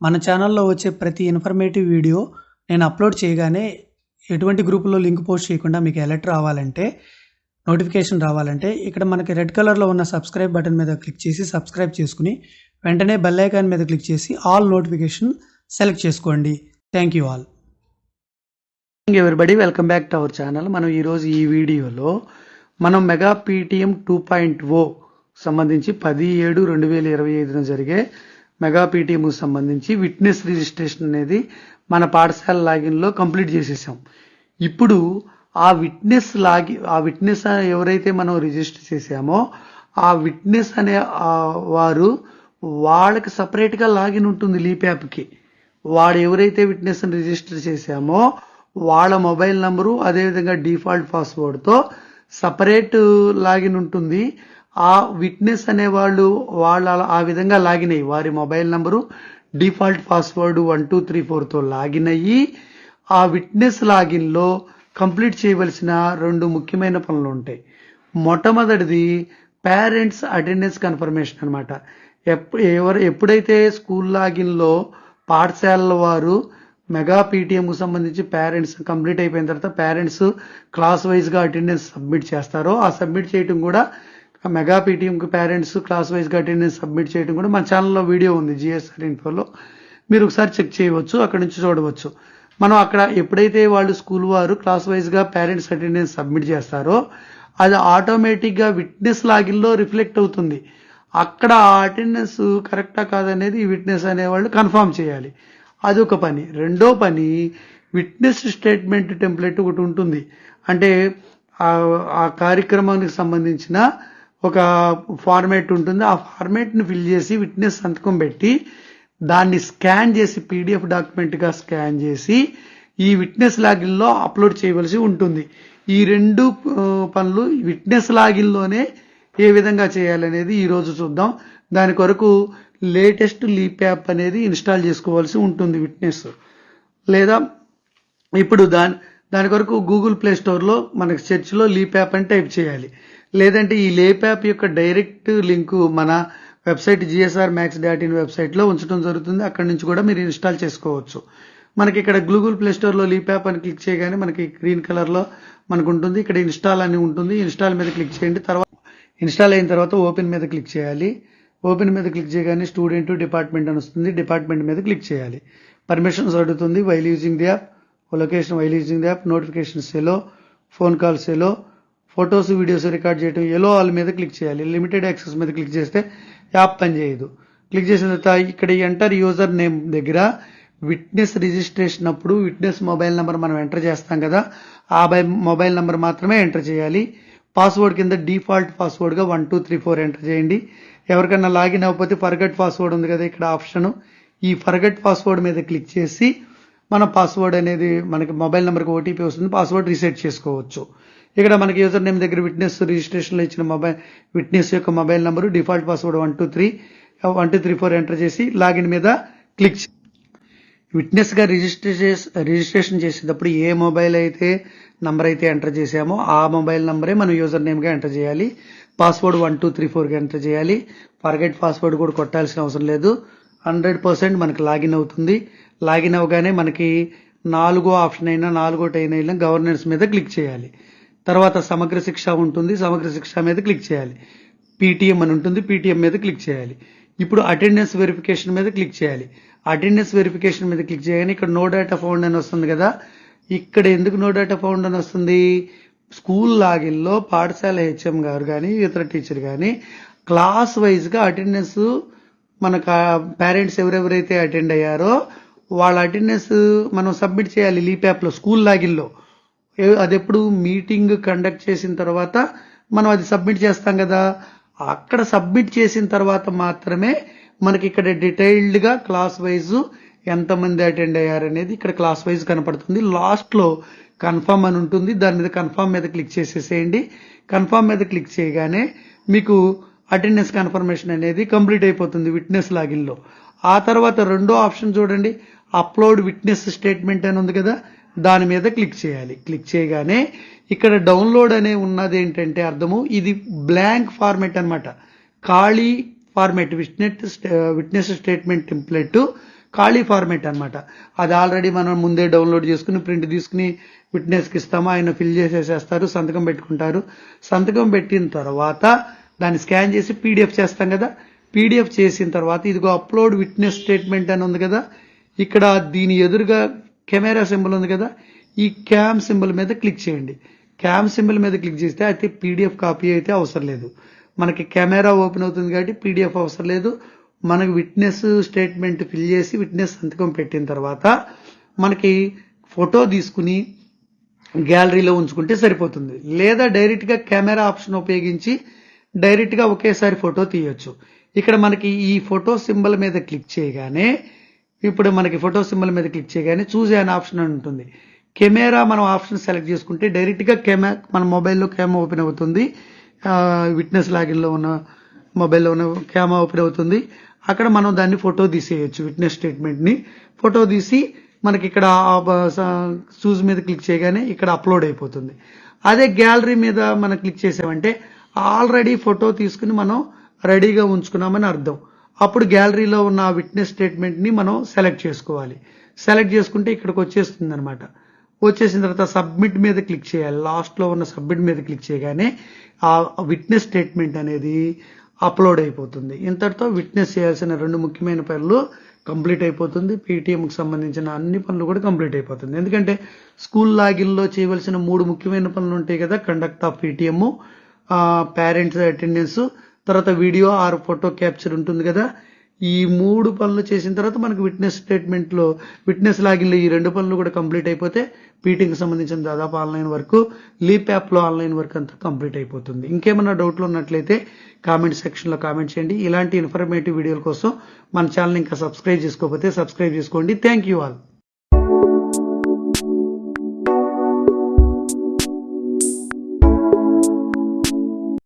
మన ఛానల్లో వచ్చే ప్రతి ఇన్ఫర్మేటివ్ వీడియో నేను అప్లోడ్ చేయగానే ఎటువంటి గ్రూపులో లింక్ పోస్ట్ చేయకుండా మీకు అలర్ట్ రావాలంటే నోటిఫికేషన్ రావాలంటే ఇక్కడ మనకి రెడ్ కలర్లో ఉన్న సబ్స్క్రైబ్ బటన్ మీద క్లిక్ చేసి సబ్స్క్రైబ్ చేసుకుని వెంటనే బెల్ ఐకాన్ మీద క్లిక్ చేసి ఆల్ నోటిఫికేషన్ సెలెక్ట్ చేసుకోండి. Thank you all everybody welcome back to our channel మనం ఈరోజు ఈ వీడియోలో మనం mega PTM two point O సంబంధించి పది ఏడు రెండు వేల ఇరవై ఐదున జరిగే మెగా పీటీఎంకు సంబంధించి విట్నెస్ రిజిస్ట్రేషన్ అనేది మన పాఠశాల లాగిన్లో కంప్లీట్ చేసేసాం. ఇప్పుడు ఆ విట్నెస్ లాగి ఆ విట్నెస్ ఎవరైతే మనం రిజిస్టర్ చేసామో ఆ విట్నెస్ అనే వారు వాళ్ళకి సపరేట్గా లాగిన్ ఉంటుంది లీప్ యాప్కి వాడు ఎవరైతే విట్నెస్ని రిజిస్టర్ చేశామో వాళ్ళ మొబైల్ నంబరు అదేవిధంగా డిఫాల్ట్ పాస్వర్డ్తో సపరేట్ లాగిన్ ఉంటుంది. ఆ విట్నెస్ అనే వాళ్ళు వాళ్ళ ఆ విధంగా లాగిన్ అయ్యి వారి mobile number default password one two three ఫోర్తో login అయ్యి ఆ విట్నెస్ లాగిన్లో కంప్లీట్ చేయవలసిన రెండు ముఖ్యమైన పనులు ఉంటాయి. మొట్టమొదటిది పేరెంట్స్ అటెండెన్స్ కన్ఫర్మేషన్ అనమాట ఎవరు ఎప్పుడైతే స్కూల్ లాగిన్లో పాఠశాలల వారు మెగా పీటీఎంకు సంబంధించి పేరెంట్స్ కంప్లీట్ అయిపోయిన తర్వాత పేరెంట్స్ క్లాస్ వైజ్గా అటెండెన్స్ సబ్మిట్ చేస్తారో ఆ సబ్మిట్ చేయటం కూడా మెగా పీటీఎంకి పేరెంట్స్ క్లాస్ వైజ్గా అటెండెన్స్ సబ్మిట్ చేయడం కూడా మన ఛానల్లో వీడియో ఉంది జిఎస్ఆర్ ఇన్ఫోలో మీరు ఒకసారి చెక్ చేయవచ్చు అక్కడ నుంచి చూడవచ్చు. మనం అక్కడ ఎప్పుడైతే వాళ్ళు స్కూల్ వారు క్లాస్ వైజ్గా పేరెంట్స్ అటెండెన్స్ సబ్మిట్ చేస్తారో అది ఆటోమేటిక్గా విట్నెస్ లాగిన్లో రిఫ్లెక్ట్ అవుతుంది. అక్కడ ఆ అటెండెన్స్ కరెక్టా కాదనేది ఈ విట్నెస్ అనేవాళ్ళు కన్ఫర్మ్ చేయాలి. అది ఒక పని. రెండో పని విట్నెస్ స్టేట్మెంట్ టెంప్లెట్ ఒకటి ఉంటుంది. అంటే ఆ కార్యక్రమానికి సంబంధించిన ఒక ఫార్మేట్ ఉంటుంది. ఆ ఫార్మేట్ని ఫిల్ చేసి విట్నెస్ సంతకం పెట్టి దాన్ని స్కాన్ చేసి పీడిఎఫ్ డాక్యుమెంట్గా స్కాన్ చేసి ఈ విట్నెస్ లాగిన్లో అప్లోడ్ చేయవలసి ఉంటుంది. ఈ రెండు పనులు విట్నెస్ లాగిన్లోనే ఏ విధంగా చేయాలనేది ఈరోజు చూద్దాం. దాని కొరకు లేటెస్ట్ లీప్ యాప్ అనేది ఇన్స్టాల్ చేసుకోవాల్సి ఉంటుంది విట్నెస్ లేదా ఇప్పుడు దాని దాని కొరకు గూగుల్ ప్లే స్టోర్లో మనకి సెర్చ్లో లీప్ యాప్ అని టైప్ చేయాలి. లేదంటే ఈ లేప్ యాప్ యొక్క డైరెక్ట్ లింకు మన website GSR max dot in వెబ్సైట్లో ఉంచడం జరుగుతుంది. అక్కడి నుంచి కూడా మీరు ఇన్స్టాల్ చేసుకోవచ్చు. మనకి ఇక్కడ గూగుల్ ప్లే స్టోర్లో లీప్ యాప్ అని క్లిక్ చేయగానే మనకి గ్రీన్ కలర్లో మనకు ఉంటుంది. ఇక్కడ ఇన్స్టాల్ అని ఉంటుంది. ఇన్స్టాల్ మీద క్లిక్ చేయండి. తర్వాత ఇన్స్టాల్ అయిన తర్వాత ఓపెన్ మీద క్లిక్ చేయాలి. ఓపెన్ మీద క్లిక్ చేయగానే స్టూడెంట్ డిపార్ట్మెంట్ అని వస్తుంది. డిపార్ట్మెంట్ మీద క్లిక్ చేయాలి. పర్మిషన్స్ అడుగుతుంది. While using the app location while using the app notifications allow phone calls allow photos videos record చేయడం ఎలో ఆల్ మీద క్లిక్ చేయాలి. లిమిటెడ్ యాక్సెస్ మీద క్లిక్ చేస్తే యాప్ పనిచేయదు క్లిక్ చేసిన తర్వాత ఇక్కడ ఎంటర్ యూజర్ నేమ్ దగ్గర విట్నెస్ రిజిస్ట్రేషన్ అప్పుడు విట్నెస్ మొబైల్ నెంబర్ మనం ఎంటర్ చేస్తాం కదా ఆ బై మొబైల్ నెంబర్ మాత్రమే ఎంటర్ చేయాలి. పాస్వర్డ్ కింద default పాస్వర్డ్గా one two three four enter చేయండి. ఎవరికైనా లాగిన్ అవ్వకపోతే ఫర్గట్ పాస్వర్డ్ ఉంది కదా ఇక్కడ ఆప్షన్ ఈ ఫర్గట్ పాస్వర్డ్ మీద క్లిక్ చేసి మన పాస్వర్డ్ అనేది మనకి మొబైల్ నెంబర్కి ఓటీపీ వస్తుంది పాస్వర్డ్ రీసెట్ చేసుకోవచ్చు. ఇక్కడ మనకి యూజర్ నేమ్ దగ్గర విట్నెస్ రిజిస్ట్రేషన్లో ఇచ్చిన మొబైల్ విట్నెస్ యొక్క mobile number default password one two three one two three four enter చేసి లాగిన్ మీద క్లిక్ చే- విట్నెస్ రిజిస్టర్ చేసి రిజిస్ట్రేషన్ చేసేటప్పుడు ఏ మొబైల్ అయితే నంబర్ అయితే ఎంటర్ చేసామో ఆ మొబైల్ నంబరే మనం యూజర్ నేమ్గా ఎంటర్ చేయాలి. పాస్వర్డ్ వన్ టూ త్రీ ఫోర్గా ఎంటర్ చేయాలి. ఫర్గెట్ పాస్వర్డ్ కూడా కొట్టాల్సిన అవసరం లేదు. హండ్రెడ్ పర్సెంట్ మనకి లాగిన్ అవుతుంది. లాగిన్ అవగానే మనకి నాలుగో ఆప్షన్ అయినా నాలుగో టైన్ అయినా గవర్నెన్స్ మీద క్లిక్ చేయాలి. తర్వాత సమగ్ర శిక్ష ఉంటుంది సమగ్ర శిక్ష మీద క్లిక్ చేయాలి. పీటీఎం అని ఉంటుంది పీటీఎం మీద క్లిక్ చేయాలి. ఇప్పుడు అటెండెన్స్ వెరిఫికేషన్ మీద క్లిక్ చేయాలి. అటెండెన్స్ వెరిఫికేషన్ మీద క్లిక్ చేయగానే ఇక్కడ నో డేటా ఫౌండ్ అని వస్తుంది కదా. ఇక్కడ ఎందుకు నో డేటా ఫౌండ్ అని వస్తుంది? స్కూల్ లాగిన్లో పాఠశాల హెచ్ఎం గారు కానీ ఇతర టీచర్ కానీ క్లాస్ వైజ్గా అటెండెన్స్ మన పేరెంట్స్ ఎవరెవరైతే అటెండ్ అయ్యారో వాళ్ళ అటెండెన్స్ మనం సబ్మిట్ చేయాలి లీప్ యాప్లో స్కూల్ లాగిన్లో. అది ఎప్పుడు మీటింగ్ కండక్ట్ చేసిన తర్వాత మనం అది సబ్మిట్ చేస్తాం కదా. అక్కడ సబ్మిట్ చేసిన తర్వాత మాత్రమే మనకి ఇక్కడ డీటెయిల్డ్గా క్లాస్ వైజ్ ఎంతమంది అటెండ్ అయ్యారనేది ఇక్కడ క్లాస్ వైజ్ కనపడుతుంది. లాస్ట్లో కన్ఫామ్ కన్ఫర్మ్ అని ఉంటుంది. దాని మీద కన్ఫర్మ్ మీద క్లిక్ చేసేసేయండి. కన్ఫర్మ్ మీద క్లిక్ చేయగానే మీకు అటెండెన్స్ కన్ఫర్మేషన్ అనేది కంప్లీట్ అయిపోతుంది విట్నెస్ లాగిన్లో. ఆ తర్వాత రెండో ఆప్షన్ చూడండి. అప్లోడ్ విట్నెస్ స్టేట్మెంట్ అని ఉంది కదా. దాని మీద క్లిక్ చేయాలి. క్లిక్ చేయగానే ఇక్కడ డౌన్లోడ్ అనే ఉన్నది ఏంటంటే అర్థము ఇది బ్లాంక్ ఫార్మెట్ అనమాట ఖాళీ format witness witness statement template ఖాళీ ఫార్మెట్ అన్నమాట. అది ఆల్రెడీ మనం ముందే డౌన్లోడ్ చేసుకుని ప్రింట్ తీసుకుని విట్నెస్కి ఇస్తాము ఆయన ఫిల్ చేసేసేస్తారు సంతకం పెట్టుకుంటారు. సంతకం పెట్టిన తర్వాత దాన్ని స్కాన్ చేసి పీడిఎఫ్ చేస్తాం కదా. పీడిఎఫ్ చేసిన తర్వాత ఇదిగో అప్లోడ్ విట్నెస్ స్టేట్మెంట్ అని ఉంది కదా. ఇక్కడ దీని ఎదురుగా కెమెరా సింబల్ ఉంది కదా ఈ క్యామ్ సింబల్ మీద క్లిక్ చేయండి. క్యామ్ సింబల్ మీద క్లిక్ చేస్తే అయితే పీడిఎఫ్ కాపీ అయితే అవసరం లేదు. మనకి కెమెరా ఓపెన్ అవుతుంది కాబట్టి పీడిఎఫ్ అవసరం లేదు. మనకి విట్నెస్ స్టేట్మెంట్ ఫిల్ చేసి విట్నెస్ సంతకం పెట్టిన తర్వాత మనకి ఫోటో తీసుకుని గ్యాలరీలో ఉంచుకుంటే సరిపోతుంది. లేదా డైరెక్ట్గా కెమెరా ఆప్షన్ ఉపయోగించి డైరెక్ట్గా ఒకేసారి ఫోటో తీయొచ్చు. ఇక్కడ మనకి ఈ ఫోటో సింబల్ మీద క్లిక్ చేయగానే ఇప్పుడు మనకి ఫోటో సింబల్ మీద క్లిక్ చేయగానే చూసే అనే ఆప్షన్ ఉంటుంది. కెమెరా మనం ఆప్షన్ సెలెక్ట్ చేసుకుంటే డైరెక్ట్గా కెమెరా మన మొబైల్లో కెమెరా ఓపెన్ అవుతుంది. విట్నెస్ లాగిన్లో ఉన్న మొబైల్లో ఉన్న కెమెరా ఓపెన్ అవుతుంది. అక్కడ మనం దాన్ని ఫోటో తీసేయచ్చు విట్నెస్ స్టేట్మెంట్ని ఫోటో తీసి మనకి ఇక్కడ చూజ్ మీద క్లిక్ చేయగానే ఇక్కడ అప్లోడ్ అయిపోతుంది. అదే గ్యాలరీ మీద మనం క్లిక్ చేసామంటే ఆల్రెడీ ఫోటో తీసుకుని మనం రెడీగా ఉంచుకున్నామని అర్థం. అప్పుడు గ్యాలరీలో ఉన్న ఆ విట్నెస్ స్టేట్మెంట్ని మనం సెలెక్ట్ చేసుకోవాలి. సెలెక్ట్ చేసుకుంటే ఇక్కడికి వచ్చేస్తుంది అనమాట వచ్చేసిన తర్వాత సబ్మిట్ మీద క్లిక్ చేయాలి. లాస్ట్లో ఉన్న సబ్మిట్ మీద క్లిక్ చేయగానే ఆ విట్నెస్ స్టేట్మెంట్ అనేది అప్లోడ్ అయిపోతుంది. ఇంతటితో విట్నెస్ చేయాల్సిన రెండు ముఖ్యమైన పనులు కంప్లీట్ అయిపోతుంది. పీటీఎంకి సంబంధించిన అన్ని పనులు కూడా కంప్లీట్ అయిపోతుంది. ఎందుకంటే స్కూల్ లాగిన్లో చేయవలసిన మూడు ముఖ్యమైన పనులు ఉంటాయి కదా conduct of PTM parents attendance తర్వాత వీడియో ఆర్ ఫోటో క్యాప్చర్ ఉంటుంది కదా. ఈ మూడు పనులు చేసిన తర్వాత మనకు విట్నెస్ స్టేట్మెంట్లో విట్నెస్ లాగిన్లో ఈ రెండు పనులు కూడా కంప్లీట్ అయిపోతే పీటీకి సంబంధించిన దాదాపు ఆన్లైన్ వర్క్ లీప్ యాప్లో ఆన్లైన్ వర్క్ అంతా కంప్లీట్ అయిపోతుంది. ఇంకేమైనా డౌట్లు ఉన్నట్లయితే కామెంట్ సెక్షన్లో కామెంట్ చేయండి. ఇలాంటి ఇన్ఫర్మేటివ్ వీడియోల కోసం మన ఛానల్ ఇంకా సబ్స్క్రైబ్ చేసుకోకపోతే సబ్స్క్రైబ్ చేసుకోండి. Thank you all.